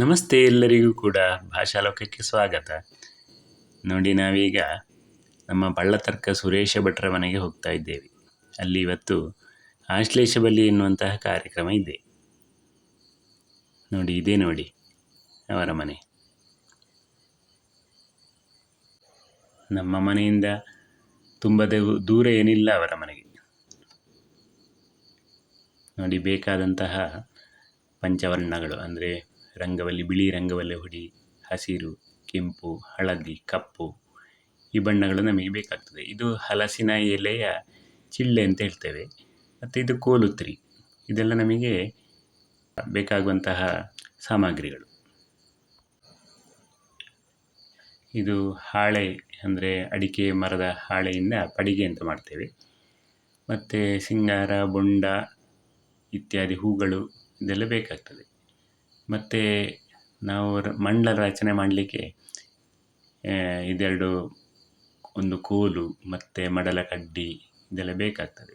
ನಮಸ್ತೆ ಎಲ್ಲರಿಗೂ ಕೂಡ ಭಾಷಾಲೋಕಕ್ಕೆ ಸ್ವಾಗತ. ನೋಡಿ ನಾವೀಗ ನಮ್ಮ ಬಳ್ಳತರ್ಕ ಸುರೇಶ ಭಟ್ರ ಮನೆಗೆ ಹೋಗ್ತಾ ಇದ್ದೇವೆ. ಅಲ್ಲಿ ಇವತ್ತು ಆಶ್ಲೇಷ ಬಲಿ ಎನ್ನುವಂತಹ ಕಾರ್ಯಕ್ರಮ ಇದೆ. ನೋಡಿ, ಇದೇ ನೋಡಿ ಅವರ ಮನೆ. ನಮ್ಮ ಮನೆಯಿಂದ ತುಂಬ ದೂರ ಏನಿಲ್ಲ ಅವರ ಮನೆಗೆ. ನೋಡಿ, ಬೇಕಾದಂತಹ ಪಂಚವರ್ಣಗಳು, ಅಂದರೆ ರಂಗವಲ್ಲಿ, ಬಿಳಿ ರಂಗವಲ್ಲಿ ಹುಡಿ, ಹಸಿರು, ಕೆಂಪು, ಹಳದಿ, ಕಪ್ಪು, ಈ ಬಣ್ಣಗಳು ನಮಗೆ ಬೇಕಾಗ್ತದೆ. ಇದು ಹಲಸಿನ ಎಲೆಯ ಚಿಳ್ಳೆ ಅಂತ ಹೇಳ್ತೇವೆ. ಮತ್ತು ಇದು ಕೋಲುತ್ರಿ. ಇದೆಲ್ಲ ನಮಗೆ ಬೇಕಾಗುವಂತಹ ಸಾಮಗ್ರಿಗಳು. ಇದು ಹಾಳೆ ಅಂದರೆ ಅಡಿಕೆ ಮರದ ಹಾಳೆಯಿಂದ ಪಡಿಗೆ ಅಂತ ಮಾಡ್ತೇವೆ. ಮತ್ತು ಸಿಂಗಾರ, ಬೊಂಡ ಇತ್ಯಾದಿ ಹೂಗಳು ಇದೆಲ್ಲ ಬೇಕಾಗ್ತದೆ. ಮತ್ತು ನಾವು ಮಂಡಲ ರಚನೆ ಮಾಡಲಿಕ್ಕೆ ಇದೆರಡು ಒಂದು ಕೋಲು ಮತ್ತು ಮಡಲ ಕಡ್ಡಿ ಇದೆಲ್ಲ ಬೇಕಾಗ್ತದೆ.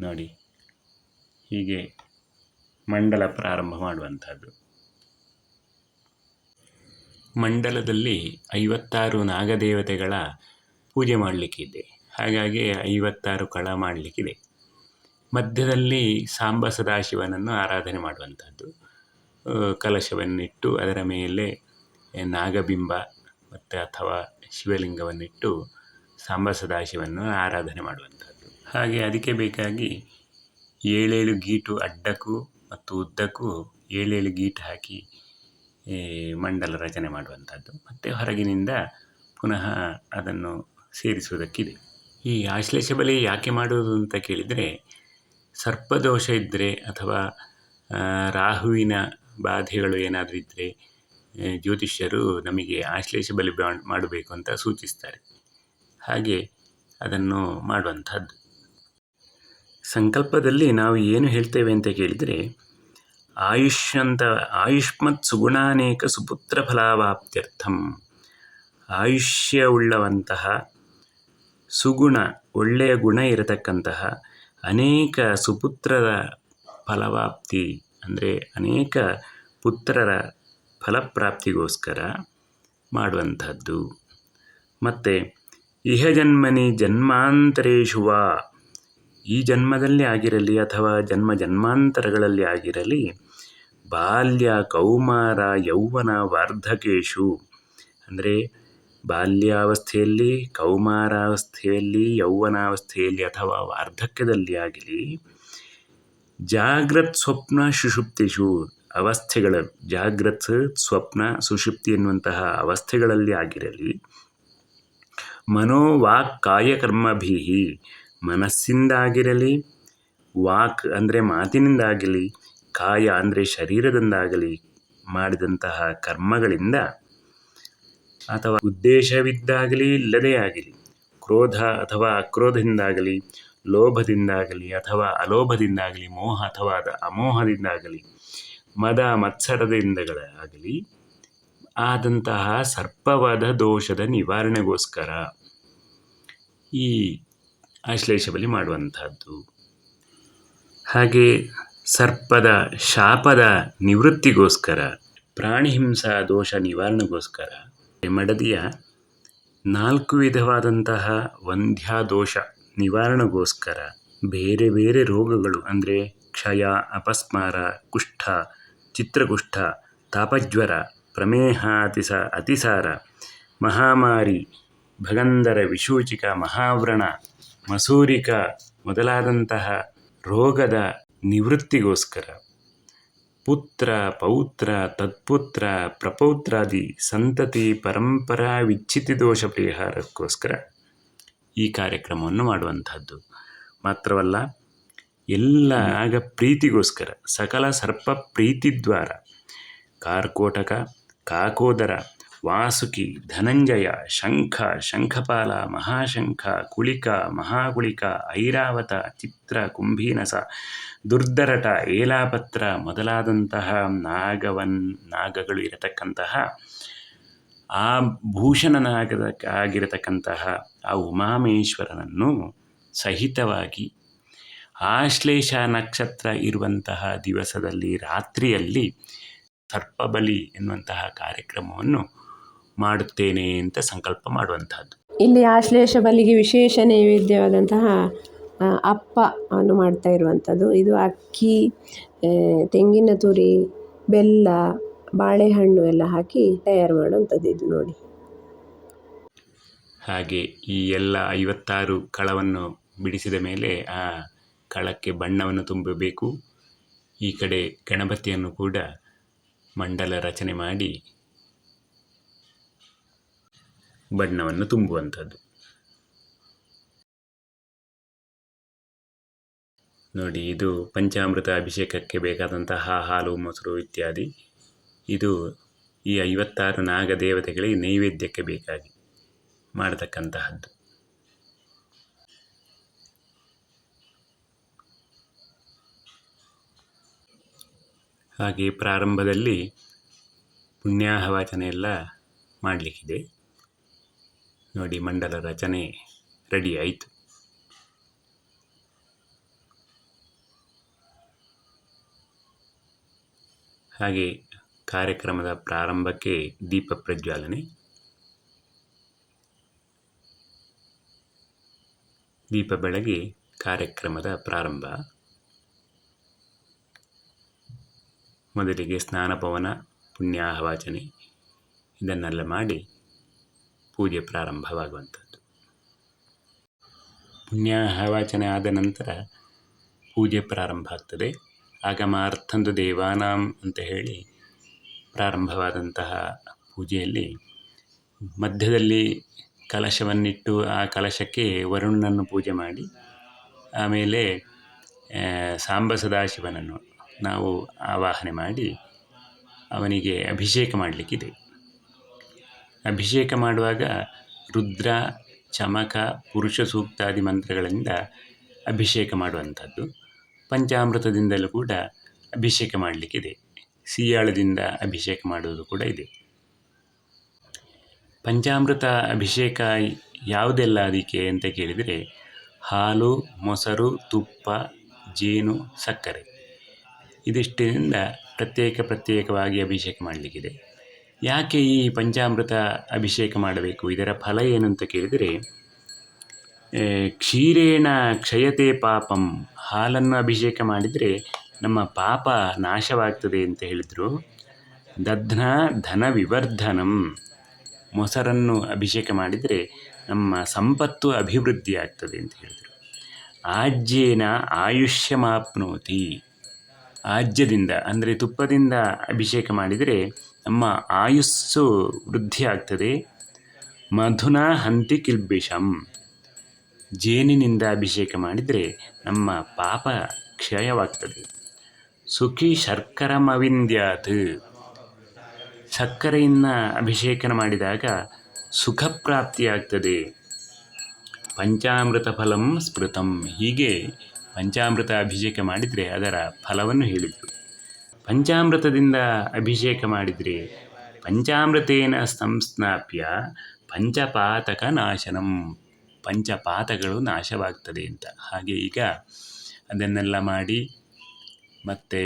ನೋಡಿ, ಹೀಗೆ ಮಂಡಲ ಪ್ರಾರಂಭ ಮಾಡುವಂಥದ್ದು. ಮಂಡಲದಲ್ಲಿ ಐವತ್ತಾರು ನಾಗದೇವತೆಗಳ ಪೂಜೆ ಮಾಡಲಿಕ್ಕಿದೆ ಹಾಗಾಗಿ ಐವತ್ತಾರು ಕಳ ಮಾಡಲಿಕ್ಕಿದೆ. ಮಧ್ಯದಲ್ಲಿ ಸಾಂಬ ಸದಾಶಿವನನ್ನು ಆರಾಧನೆ ಮಾಡುವಂಥದ್ದು. ಕಲಶವನ್ನಿಟ್ಟು ಅದರ ಮೇಲೆ ನಾಗಬಿಂಬ ಮತ್ತು ಅಥವಾ ಶಿವಲಿಂಗವನ್ನಿಟ್ಟು ಸಾಂಬ ಸದಾಶಿವನ್ನು ಆರಾಧನೆ ಮಾಡುವಂಥದ್ದು. ಹಾಗೆ ಅದಕ್ಕೆ ಬೇಕಾಗಿ ಏಳೇಳು ಗೀಟು ಅಡ್ಡಕ್ಕೂ ಮತ್ತು ಉದ್ದಕ್ಕೂ ಏಳೇಳು ಗೀಟು ಹಾಕಿ ಮಂಡಲ ರಚನೆ ಮಾಡುವಂಥದ್ದು. ಮತ್ತು ಹೊರಗಿನಿಂದ ಪುನಃ ಅದನ್ನು ಸೇರಿಸುವುದಕ್ಕಿದೆ. ಈ ಆಶ್ಲೇಷ ಬಲಿ ಯಾಕೆ ಮಾಡುವುದು ಅಂತ ಕೇಳಿದರೆ, ಸರ್ಪದೋಷ ಇದ್ದರೆ ಅಥವಾ ರಾಹುವಿನ ಬಾಧೆಗಳು ಏನಾದರೂ ಇದ್ದರೆ ಜ್ಯೋತಿಷ್ಯರು ನಮಗೆ ಆಶ್ಲೇಷ ಬಲಿ ಮಾಡಬೇಕು ಅಂತ ಸೂಚಿಸ್ತಾರೆ. ಹಾಗೆ ಅದನ್ನು ಮಾಡುವಂಥದ್ದು. ಸಂಕಲ್ಪದಲ್ಲಿ ನಾವು ಏನು ಹೇಳ್ತೇವೆ ಅಂತ ಕೇಳಿದರೆ, ಆಯುಷ್ಯಂತ, ಆಯುಷ್ಮತ್ ಸುಗುಣಾನೇಕ ಸುಪುತ್ರ ಫಲಾವಾಪ್ತ್ಯರ್ಥಂ. ಆಯುಷ್ಯವುಳ್ಳವಂತಹ ಸುಗುಣ, ಒಳ್ಳೆಯ ಗುಣ ಇರತಕ್ಕಂತಹ ಅನೇಕ ಸುಪುತ್ರದ ಫಲವಾಪ್ತಿ ಅಂದರೆ ಅನೇಕ ಪುತ್ರರ ಫಲಪ್ರಾಪ್ತಿಗೋಸ್ಕರ ಮಾಡುವಂಥದ್ದು. ಮತ್ತು ಇಹ ಜನ್ಮನಿ ಜನ್ಮಾಂತರೇಶು ವಾ ಈ ಜನ್ಮದಲ್ಲಿ ಆಗಿರಲಿ ಅಥವಾ ಜನ್ಮ ಜನ್ಮಾಂತರಗಳಲ್ಲಿ ಆಗಿರಲಿ, ಬಾಲ್ಯ, ಕೌಮಾರ, ಯೌವನ, ವಾರ್ಧಕೇಶು, ಅಂದರೆ ಬಾಲ್ಯಾವಸ್ಥೆಯಲ್ಲಿ, ಕೌಮಾರಾವಸ್ಥೆಯಲ್ಲಿ, ಯೌವನಾವಸ್ಥೆಯಲ್ಲಿ ಅಥವಾ ವಾರ್ಧಕ್ಯದಲ್ಲಿ ಆಗಲಿ ಜಾಗ್ರತ್ ಸ್ವಪ್ನ ಸುಷುಪ್ತಿಷು ಅವಸ್ಥೆಗಳ ಜಾಗ್ರತ್ ಸ್ವಪ್ನ ಸುಷುಪ್ತಿ ಎನ್ನುವಂತಹ ಅವಸ್ಥೆಗಳಲ್ಲಿ ಆಗಿರಲಿ. ಮನೋವಾಕ್ ಕಾಯಕರ್ಮಭಿ ಮನಸ್ಸಿಂದಾಗಿರಲಿ, ವಾಕ್ ಅಂದರೆ ಮಾತಿನಿಂದಾಗಲಿ ಕಾಯ ಅಂದರೆ ಶರೀರದಿಂದಾಗಲಿ ಮಾಡಿದಂತಹ ಕರ್ಮಗಳಿಂದ ಅಥವಾ ಉದ್ದೇಶವಿದ್ದಾಗಲಿ ಇಲ್ಲದೇ ಆಗಲಿ, ಕ್ರೋಧ ಅಥವಾ ಅಕ್ರೋಧದಿಂದಾಗಲಿ ಲೋಭದಿಂದಾಗಲಿ ಅಥವಾ ಅಲೋಭದಿಂದಾಗಲಿ, ಮೋಹ ಅಥವಾ ಅಮೋಹದಿಂದಾಗಲಿ, ಮದ ಮತ್ಸರದಿಂದಗಳಾಗಲಿ ಆದಂತಹ ಸರ್ಪವಾದ ದೋಷದ ನಿವಾರಣೆಗೋಸ್ಕರ ಈ ಆಶ್ಲೇಷ ಬಲಿ ಮಾಡುವಂತಹದ್ದು ಹಾಗೆ ಸರ್ಪದ ಶಾಪದ ನಿವೃತ್ತಿಗೋಸ್ಕರ ಪ್ರಾಣಿಹಿಂಸಾ ದೋಷ ನಿವಾರಣೆಗೋಸ್ಕರ ಮಡದಿಯ ನಾಲ್ಕು ವಿಧವಾದಂತಹ ವಂದ್ಯಾದೋಷ ನಿವಾರಣೆಗೋಸ್ಕರ ಬೇರೆ ಬೇರೆ ರೋಗಗಳು ಅಂದರೆ ಕ್ಷಯ, ಅಪಸ್ಮಾರ, ಕುಷ್ಠ, ಚಿತ್ರಕುಷ್ಠ, ತಾಪಜ್ವರ ಪ್ರಮೇಹ ಅತಿಸ ಅತಿಸಾರ, ಮಹಾಮಾರಿ ಭಗಂಧರ ವಿಶೂಚಿಕ ಮಹಾವ್ರಣ, ಮಸೂರಿಕ ಮೊದಲಾದಂತಹ ರೋಗದ ನಿವೃತ್ತಿಗೋಸ್ಕರ ಪುತ್ರ, ಪೌತ್ರ, ತತ್ಪುತ್ರ, ಪ್ರಪೌತ್ರಾದಿ, ಸಂತತಿ, ಪರಂಪರಾ, ವಿಚ್ಛಿತಿ ದೋಷ ಪರಿಹಾರಕ್ಕೋಸ್ಕರ ಈ ಕಾರ್ಯಕ್ರಮವನ್ನು ಮಾಡುವಂಥದ್ದು. ಮಾತ್ರವಲ್ಲ, ಎಲ್ಲ ಆಗ ಪ್ರೀತಿಗೋಸ್ಕರ, ಸಕಲ ಸರ್ಪ ಪ್ರೀತಿ ದ್ವಾರ ಕಾರ್ಕೋಟಕ, ಕಾಕೋದರ, ವಾಸುಕಿ, ಧನಂಜಯ, ಶಂಖ, ಶಂಖಪಾಲ, ಮಹಾಶಂಖ, ಕುಳಿಕ, ಮಹಾಕುಳಿಕ, ಐರಾವತ, ಚಿತ್ರ, ಕುಂಭೀನಸ, ದುರ್ದರಟ, ಏಲಾಪತ್ರ ಮೊದಲಾದಂತಹ ನಾಗವನ್, ನಾಗಗಳು ಇರತಕ್ಕಂತಹ ಆ ಭೂಷಣನಾಗದ ಆಗಿರತಕ್ಕಂತಹ ಆ ಉಮಾಮೇಶ್ವರನನ್ನು ಸಹಿತವಾಗಿ ಆಶ್ಲೇಷ ನಕ್ಷತ್ರ ಇರುವಂತಹ ದಿವಸದಲ್ಲಿ, ರಾತ್ರಿಯಲ್ಲಿ ಸರ್ಪಬಲಿ ಎನ್ನುವಂತಹ ಕಾರ್ಯಕ್ರಮವನ್ನು ಮಾಡುತ್ತೇನೆ ಅಂತ ಸಂಕಲ್ಪ ಮಾಡುವಂತಹದ್ದು. ಇಲ್ಲಿ ಆಶ್ಲೇಷ ಬಲಿಗೆ ವಿಶೇಷ ನೈವೇದ್ಯವಾದಂತಹ ಅಪ್ಪ ಅನ್ನು ಮಾಡ್ತಾ ಇರುವಂಥದ್ದು ಇದು ಅಕ್ಕಿ ತೆಂಗಿನ ತುರಿ, ಬೆಲ್ಲ ಬಾಳೆಹಣ್ಣು ಎಲ್ಲ ಹಾಕಿ ತಯಾರು ಮಾಡುವಂಥದ್ದು ಇದು ನೋಡಿ. ಹಾಗೆ ಈ ಎಲ್ಲ ಐವತ್ತಾರು ಕಳವನ್ನು ಬಿಡಿಸಿದ ಮೇಲೆ ಆ ಕಳಕ್ಕೆ ಬಣ್ಣವನ್ನು ತುಂಬಬೇಕು. ಈ ಕಡೆ ಗಣಪತಿಯನ್ನು ಕೂಡ ಮಂಡಲ ರಚನೆ ಮಾಡಿ ಬಣ್ಣವನ್ನು ತುಂಬುವಂಥದ್ದು. ನೋಡಿ, ಇದು ಪಂಚಾಮೃತ ಅಭಿಷೇಕಕ್ಕೆ ಬೇಕಾದಂತಹ ಹಾಲು, ಮೊಸರು ಇತ್ಯಾದಿ. ಇದು ಈ ಐವತ್ತಾರು ನಾಗದೇವತೆಗಳಿಗೆ ನೈವೇದ್ಯಕ್ಕೆ ಬೇಕಾಗಿ ಮಾಡತಕ್ಕಂತಹದ್ದು. ಹಾಗೆ ಪ್ರಾರಂಭದಲ್ಲಿ ಪುಣ್ಯಾಹವಾಚನೆ ಎಲ್ಲ ಮಾಡಲಿಕ್ಕಿದೆ. ನೋಡಿ ಮಂಡಲ ರಚನೆ ರೆಡಿ ಆಯಿತು. ಹಾಗೆ ಕಾರ್ಯಕ್ರಮದ ಪ್ರಾರಂಭಕ್ಕೆ ದೀಪ ಪ್ರಜ್ವಾಲನೆ. ದೀಪ ಬೆಳಗಿ ಕಾರ್ಯಕ್ರಮದ ಪ್ರಾರಂಭ. ಮೊದಲಿಗೆ ಸ್ನಾನಪವನ ಪುಣ್ಯಾಹವಾಚನೆ ಇದನ್ನೆಲ್ಲ ಮಾಡಿ ಪೂಜೆ ಪ್ರಾರಂಭವಾಗುವಂಥದ್ದು. ಪುಣ್ಯಾಹವಾಚನೆ ಆದ ನಂತರ ಪೂಜೆ ಪ್ರಾರಂಭ ಆಗ್ತದೆ. ಆಗಮಾರ್ಥಂದು ದೇವಾನಾಂ ಅಂತ ಹೇಳಿ ಪ್ರಾರಂಭವಾದಂತಹ ಪೂಜೆಯಲ್ಲಿ ಮಧ್ಯದಲ್ಲಿ ಕಲಶವನ್ನಿಟ್ಟು ಆ ಕಲಶಕ್ಕೆ ವರುಣನನ್ನು ಪೂಜೆ ಮಾಡಿ, ಆಮೇಲೆ ಸಾಂಬ ಸದಾಶಿವನನ್ನು ನಾವು ಆವಾಹನೆ ಮಾಡಿ ಅವನಿಗೆ ಅಭಿಷೇಕ ಮಾಡಲಿಕ್ಕಿದೆ. ಅಭಿಷೇಕ ಮಾಡುವಾಗ ರುದ್ರ, ಚಮಕ, ಪುರುಷ ಸೂಕ್ತಾದಿ ಮಂತ್ರಗಳಿಂದ ಅಭಿಷೇಕ ಮಾಡುವಂಥದ್ದು. ಪಂಚಾಮೃತದಿಂದಲೂ ಕೂಡ ಅಭಿಷೇಕ ಮಾಡಲಿಕ್ಕಿದೆ. ಸಿಯಾಳದಿಂದ ಅಭಿಷೇಕ ಮಾಡುವುದು ಕೂಡ ಇದೆ. ಪಂಚಾಮೃತ ಅಭಿಷೇಕ ಯಾವುದೆಲ್ಲ ಅದಕ್ಕೆ ಅಂತ ಕೇಳಿದರೆ, ಹಾಲು, ಮೊಸರು, ತುಪ್ಪ, ಜೇನು, ಸಕ್ಕರೆ ಇದಿಷ್ಟಿನಿಂದ ಪ್ರತ್ಯೇಕ ಪ್ರತ್ಯೇಕವಾಗಿ ಅಭಿಷೇಕ ಮಾಡಲಿಕ್ಕಿದೆ. ಯಾಕೆ ಈ ಪಂಚಾಮೃತ ಅಭಿಷೇಕ ಮಾಡಬೇಕು? ಇದರ ಫಲ ಏನು ಅಂತ ಕೇಳಿದರೆ ಕ್ಷೀರೇಣ ಕ್ಷಯತೆ ಪಾಪಂ ಹಾಲನ್ನು ಅಭಿಷೇಕ ಮಾಡಿದರೆ ನಮ್ಮ ಪಾಪ ನಾಶವಾಗ್ತದೆ ಅಂತ ಹೇಳಿದರು. ದಧ್ನ ಧನ ವಿವರ್ಧನಂ ಮೊಸರನ್ನು ಅಭಿಷೇಕ ಮಾಡಿದರೆ ನಮ್ಮ ಸಂಪತ್ತು ಅಭಿವೃದ್ಧಿ ಆಗ್ತದೆ ಅಂತ ಹೇಳಿದರು. ಆಜ್ಯೇನ ಆಯುಷ್ಯಮಾಪ್ನೋತಿ. ಆಜ್ಯದಿಂದ ಅಂದರೆ ತುಪ್ಪದಿಂದ ಅಭಿಷೇಕ ಮಾಡಿದರೆ ನಮ್ಮ ಆಯುಸ್ಸು ವೃದ್ಧಿ ಆಗ್ತದೆ ಮಧುನ ಹಂತಿ ಕಿಲ್ಬಿಷಂ. ಜೇನಿನಿಂದ ಅಭಿಷೇಕ ಮಾಡಿದರೆ ನಮ್ಮ ಪಾಪ ಕ್ಷಯವಾಗ್ತದೆ. ಸುಖಿ ಶರ್ಕರಮವಿಂದ್ಯಾತ್. ಸಕ್ಕರೆಯನ್ನು ಅಭಿಷೇಕನ ಮಾಡಿದಾಗ ಸುಖ ಪ್ರಾಪ್ತಿಯಾಗ್ತದೆ. ಪಂಚಾಮೃತ ಫಲಂ ಸ್ಮೃತಂ. ಹೀಗೆ ಪಂಚಾಮೃತ ಅಭಿಷೇಕ ಮಾಡಿದರೆ ಅದರ ಫಲವನ್ನು ಹೇಳಿದ್ದು. ಪಂಚಾಮೃತದಿಂದ ಅಭಿಷೇಕ ಮಾಡಿದರೆ ಪಂಚಾಮೃತೇನ ಸಂಸ್ನಾಪ್ಯ ಪಂಚಪಾತಕ ನಾಶನಂ. ಪಂಚಪಾತಗಳು ನಾಶವಾಗ್ತದೆ ಅಂತ. ಹಾಗೆ ಈಗ ಅದನ್ನೆಲ್ಲ ಮಾಡಿ ಮತ್ತು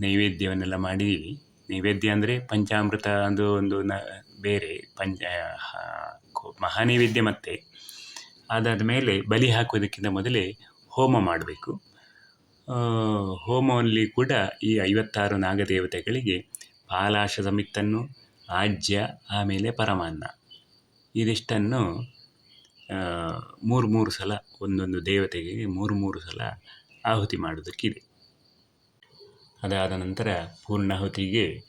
ನೈವೇದ್ಯವನ್ನೆಲ್ಲ ಮಾಡಿದ್ದೀವಿ ನೈವೇದ್ಯ ಅಂದರೆ ಪಂಚಾಮೃತ ಅದು ಒಂದು ನ, ಬೇರೆ ಪಂಚ ಮಹಾನೈವೇದ್ಯ ಮತ್ತೆ. ಅದಾದ ಮೇಲೆ ಬಲಿ ಹಾಕುವುದಕ್ಕಿಂತ ಮೊದಲೇ ಹೋಮ ಮಾಡಬೇಕು. ಹೋಮದಲ್ಲಿ ಕೂಡ ಈ ಐವತ್ತಾರು ನಾಗದೇವತೆಗಳಿಗೆ ಪಾಲಾಶ ಸಮಿತ್ತನ್ನು ಆಜ್ಯ, ಆಮೇಲೆ ಪರಮಾನ್ನ. ಇದಿಷ್ಟನ್ನು ಮೂರು ಮೂರು ಸಲ ಒಂದೊಂದು ದೇವತೆಗೆ ಮೂರು ಮೂರು ಸಲ ಆಹುತಿ ಮಾಡೋದಕ್ಕಿದೆ ಅದಾದ ನಂತರ ಪೂರ್ಣಾಹುತಿಗೆ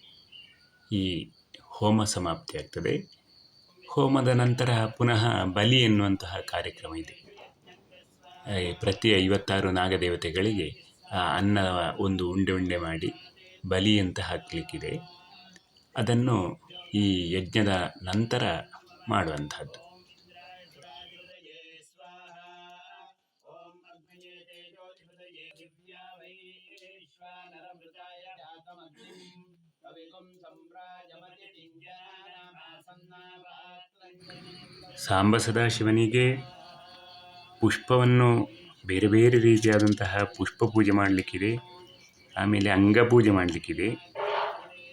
ಈ ಹೋಮ ಸಮಾಪ್ತಿಯಾಗ್ತದೆ ಹೋಮದ ನಂತರ ಪುನಃ ಬಲಿ ಎನ್ನುವಂತಹ ಕಾರ್ಯಕ್ರಮ ಇದೆ. ಪ್ರತಿ ಐವತ್ತಾರು ನಾಗದೇವತೆಗಳಿಗೆ ಆ ಅನ್ನ ಒಂದು ಉಂಡೆ ಉಂಡೆ ಮಾಡಿ ಬಲಿ ಅಂತ ಹಾಕಲಿಕ್ಕಿದೆ. ಅದನ್ನು ಈ ಯಜ್ಞದ ನಂತರ ಮಾಡುವಂತಹದ್ದು. ಸಾಂಬ ಸದಾಶಿವನಿಗೆ ಪುಷ್ಪವನ್ನು ಬೇರೆ ಬೇರೆ ರೀತಿಯಾದಂತಹ ಪುಷ್ಪ ಪೂಜೆ ಮಾಡಲಿಕ್ಕಿದೆ. ಆಮೇಲೆ ಅಂಗ ಪೂಜೆ ಮಾಡಲಿಕ್ಕಿದೆ.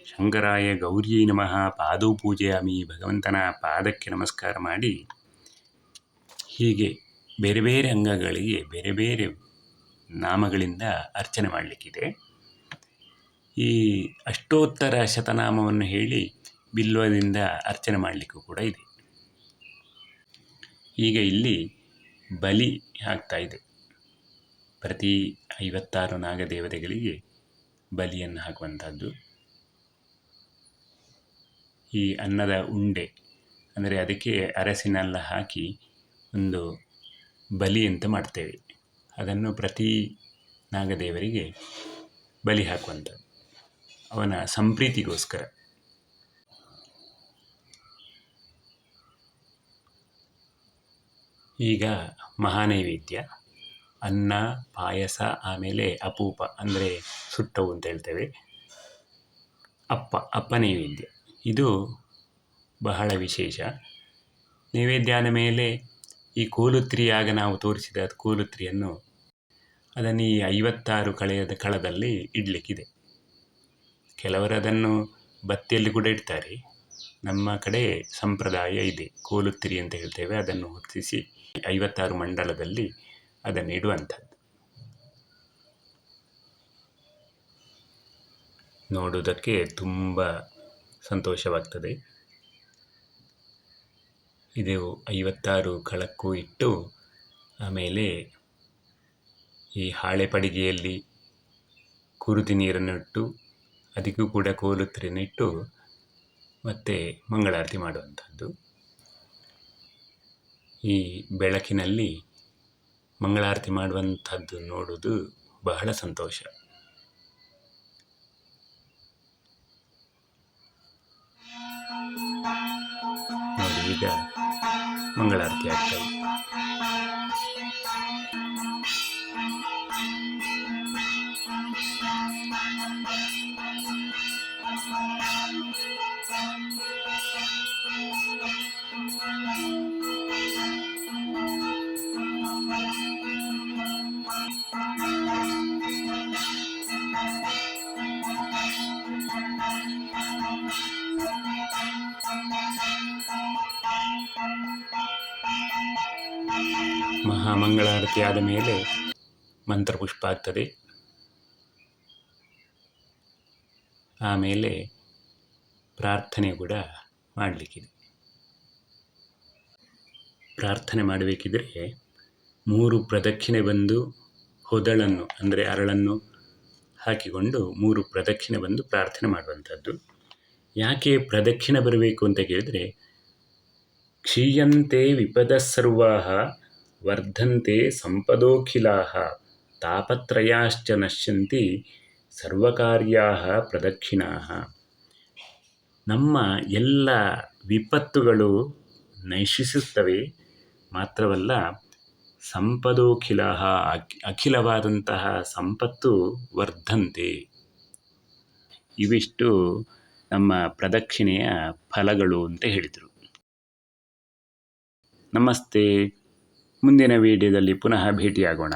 ಶಂಕರಾಯ ಗೌರಿ ನಮಃ, ಪಾದೋ ಪೂಜೆಯಾಮಿ, ಭಗವಂತನ ಪಾದಕ್ಕೆ ನಮಸ್ಕಾರ ಮಾಡಿ ಹೀಗೆ ಬೇರೆ ಬೇರೆ ಅಂಗಗಳಿಗೆ ಬೇರೆ ಬೇರೆ ನಾಮಗಳಿಂದ ಅರ್ಚನೆ ಮಾಡಲಿಕ್ಕಿದೆ. ಈ ಅಷ್ಟೋತ್ತರ ಶತನಾಮವನ್ನು ಹೇಳಿ ಬಿಲ್ವದಿಂದ ಅರ್ಚನೆ ಮಾಡಲಿಕ್ಕೂ ಕೂಡ ಇದೆ. ಈಗ ಇಲ್ಲಿ ಬಲಿ ಆಗ್ತಾ ಇದೆ. ಪ್ರತಿ ಐವತ್ತಾರು ನಾಗದೇವತೆಗಳಿಗೆ ಬಲಿಯನ್ನು ಹಾಕುವಂಥದ್ದು. ಈ ಅನ್ನದ ಉಂಡೆ, ಅಂದರೆ ಅದಕ್ಕೆ ಅರಸಿನೆಲ್ಲ ಹಾಕಿ ಒಂದು ಬಲಿ ಅಂತ ಮಾಡ್ತೇವೆ. ಅದನ್ನು ಪ್ರತಿ ನಾಗದೇವರಿಗೆ ಬಲಿ ಹಾಕುವಂಥದ್ದು. ಅವನ ಸಂಪ್ರೀತಿಗೋಸ್ಕರ. ಈಗ ಮಹಾನೈವೇದ್ಯ, ಅನ್ನ, ಪಾಯಸ, ಆಮೇಲೆ ಅಪೂಪ ಅಂದರೆ ಸುಟ್ಟವು ಅಂತ ಹೇಳ್ತೇವೆ. ಅಪ್ಪ ಅಪ್ಪ ನೈವೇದ್ಯ. ಇದು ಬಹಳ ವಿಶೇಷ. ನೈವೇದ್ಯ ಆದ ಮೇಲೆ ಈ ಕೋಲುತ್ರಿಯಾಗ ನಾವು ತೋರಿಸಿದ ಕೋಲುತ್ರಿಯನ್ನು ಅದನ್ನು ಈ ಐವತ್ತಾರು ಕಳೆಯದ ಕಳದಲ್ಲಿ ಇಡಲಿಕ್ಕಿದೆ. ಕೆಲವರು ಅದನ್ನು ಬತ್ತಿಯಲ್ಲಿ ಕೂಡ ಇಡ್ತಾರೆ. ನಮ್ಮ ಕಡೆ ಸಂಪ್ರದಾಯ ಇದೆ. ಕೋಲುತ್ತಿರಿ ಅಂತ ಹೇಳ್ತೇವೆ. ಅದನ್ನು ಹೊತ್ತಿಸಿ ಐವತ್ತಾರು ಮಂಡಲದಲ್ಲಿ ಅದನ್ನು ಇಡುವಂಥದ್ದು ನೋಡುವುದಕ್ಕೆ ತುಂಬ ಸಂತೋಷವಾಗ್ತದೆ. ಇದು ಐವತ್ತಾರು ಕಳಕ್ಕೂ ಇಟ್ಟು ಆಮೇಲೆ ಈ ಹಾಳೆ ಪಡಿಗೆಯಲ್ಲಿ ಕುರುದಿ ನೀರನ್ನು ಇಟ್ಟು ಅದಕ್ಕೂ ಕೂಡ ಕೋಲುತ್ತರಿನಿಟ್ಟು ಮತ್ತೆ ಮಂಗಳಾರತಿ ಮಾಡುವಂಥದ್ದು. ಈ ಬೆಳಕಿನಲ್ಲಿ ಮಂಗಳಾರತಿ ಮಾಡುವಂಥದ್ದು ನೋಡುವುದು ಬಹಳ ಸಂತೋಷ. ನೋಡಿ ಈಗ ಮಂಗಳಾರತಿ ಆಗ್ತದೆ ಮಹಾಮಂಗಳಾರತಿ ಆದ ಮೇಲೆ ಮಂತ್ರಪುಷ್ಪ ಆಗ್ತದೆ. ಆಮೇಲೆ ಪ್ರಾರ್ಥನೆ ಕೂಡ ಮಾಡಲಿಕ್ಕಿದೆ. ಪ್ರಾರ್ಥನೆ ಮಾಡಬೇಕಿದ್ರೆ ಮೂರು ಪ್ರದಕ್ಷಿಣೆ ಬಂದು ಹೊದಳನ್ನು, ಅಂದರೆ ಅರಳನ್ನು ಹಾಕಿಕೊಂಡು ಮೂರು ಪ್ರದಕ್ಷಿಣೆ ಬಂದು ಪ್ರಾರ್ಥನೆ ಮಾಡುವಂಥದ್ದು. ಯಾಕೆ ಪ್ರದಕ್ಷಿಣೆ ಬರಬೇಕು ಅಂತ ಕೇಳಿದರೆ, ಕ್ಷೀಯಂತೆ ವಿಪದ ಸರ್ವಾಹ ವರ್ಧಂತೆ ಸಂಪದೋಖಿಲಾಹ, ತಾಪತ್ರಯಾಶ್ಚ ನಶ್ಯಂತಿ ಸರ್ವಕಾರ್ಯಾ ಪ್ರದಕ್ಷಿಣಾ ನಮ್ಮ ಎಲ್ಲ ವಿಪತ್ತುಗಳು ನಶಿಸುತ್ತವೆ, ಮಾತ್ರವಲ್ಲ ಸಂಪದೋಖಿಲ ಅಖಿಲವಾದಂತಹ ಸಂಪತ್ತು ವರ್ಧಂತೆ. ಇವಿಷ್ಟು ನಮ್ಮ ಪ್ರದಕ್ಷಿಣೆಯ ಫಲಗಳು ಅಂತ ಹೇಳಿದರು. ನಮಸ್ತೆ. ಮುಂದಿನ ವಿಡಿಯೋದಲ್ಲಿ ಪುನಃ ಭೇಟಿಯಾಗೋಣ.